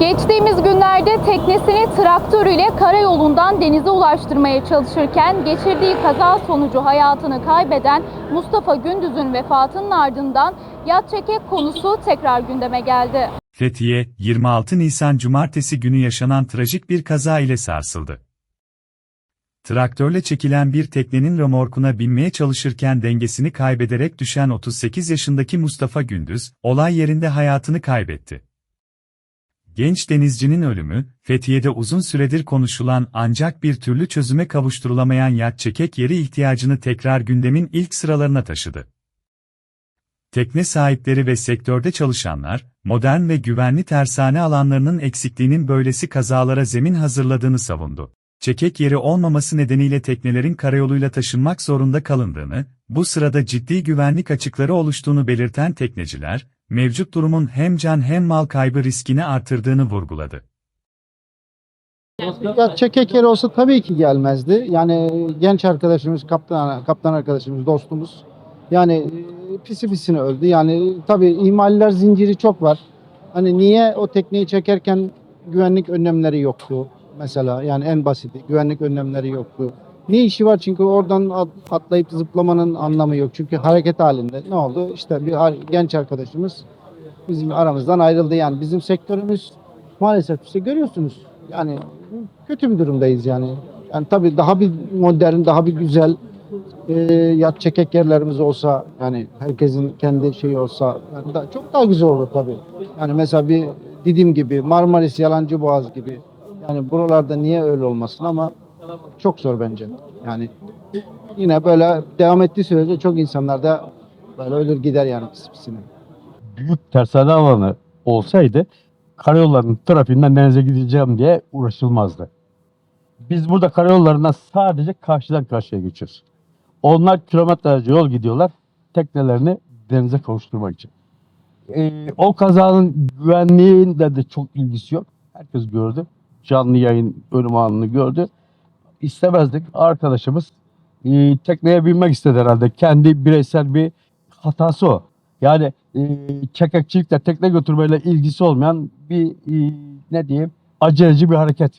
Geçtiğimiz günlerde teknesini traktörüyle karayolundan denize ulaştırmaya çalışırken geçirdiği kaza sonucu hayatını kaybeden Mustafa Gündüz'ün vefatının ardından yat çekek konusu tekrar gündeme geldi. Fethiye, 26 Nisan Cumartesi günü yaşanan trajik bir kaza ile sarsıldı. Traktörle çekilen bir teknenin römorkuna binmeye çalışırken dengesini kaybederek düşen 38 yaşındaki Mustafa Gündüz, olay yerinde hayatını kaybetti. Genç denizcinin ölümü, Fethiye'de uzun süredir konuşulan ancak bir türlü çözüme kavuşturulamayan yat çekek yeri ihtiyacını tekrar gündemin ilk sıralarına taşıdı. Tekne sahipleri ve sektörde çalışanlar, modern ve güvenli tersane alanlarının eksikliğinin böylesi kazalara zemin hazırladığını savundu. Çekek yeri olmaması nedeniyle teknelerin karayoluyla taşınmak zorunda kalındığını, bu sırada ciddi güvenlik açıkları oluştuğunu belirten tekneciler, mevcut durumun hem can hem mal kaybı riskini artırdığını vurguladı. Ya çekek olsa tabii ki gelmezdi. Yani genç arkadaşımız, kaptan kaptan arkadaşımız, dostumuz. Yani e, pisi pisine öldü. Yani tabii ihmaller zinciri çok var. Hani niye o tekneyi çekerken güvenlik önlemleri yoktu mesela. Yani en basiti güvenlik önlemleri yoktu. Ne işi var çünkü oradan at- atlayıp zıplamanın anlamı yok. Çünkü hareket halinde ne oldu? İşte bir genç arkadaşımız bizim aramızdan ayrıldı. Yani bizim sektörümüz maalesef işte görüyorsunuz. Yani kötü bir durumdayız yani. Yani tabii daha bir modern, daha bir güzel e, yat çekek yerlerimiz olsa yani herkesin kendi şeyi olsa yani da, çok daha güzel olur tabii. Yani mesela bir Didim gibi, Marmaris, Yalancı Boğaz gibi yani buralarda niye öyle olmasın ama çok zor bence. Yani yine böyle devam ettiği sürece çok insanlar da böyle ölür gider yani pis büyük tersane alanı olsaydı karayollarının trafiğinden denize gideceğim diye uğraşılmazdı. Biz burada karayollarından sadece karşıdan karşıya geçiyoruz. Onlar kilometrelerce yol gidiyorlar teknelerini denize kavuşturmak için. Ee, o kazanın güvenliğinde de çok ilgisi yok. Herkes gördü. Canlı yayın ölüm anını gördü. İstemezdik. Arkadaşımız e, tekneye binmek istedi herhalde. Kendi bireysel bir hatası o. Yani e, çekekçilikle tekne götürmeyle ilgisi olmayan bir e, ne diyeyim aceleci bir hareket.